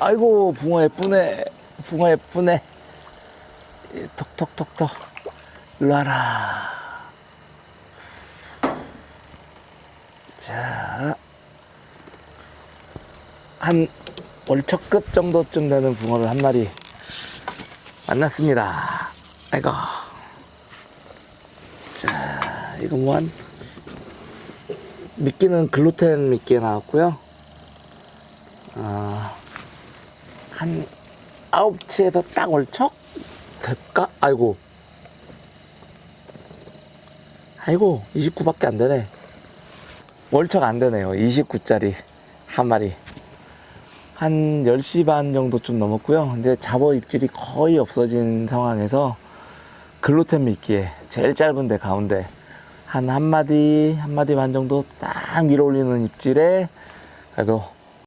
아이고 붕어 예쁘네 붕어 예쁘네 이, 톡톡톡톡 일로 와라 자, 한 월척급 정도쯤 되는 붕어를 한 마리 만났습니다. 아이고. 자, 이거 뭐 한 미끼는 글루텐 미끼에 나왔고요. 아, 한 아홉 치에서 딱 월척 될까? 아이고. 아이고, 29밖에 안 되네. 월척 안 되네요. 29짜리 한 마리. 한 10시 반 정도 좀 넘었고요. 이제 잡어 입질이 거의 없어진 상황에서 글루텐 미끼에 제일 짧은데 가운데 한 한마디, 한마디 반 정도 딱 밀어 올리는 입질에 그래도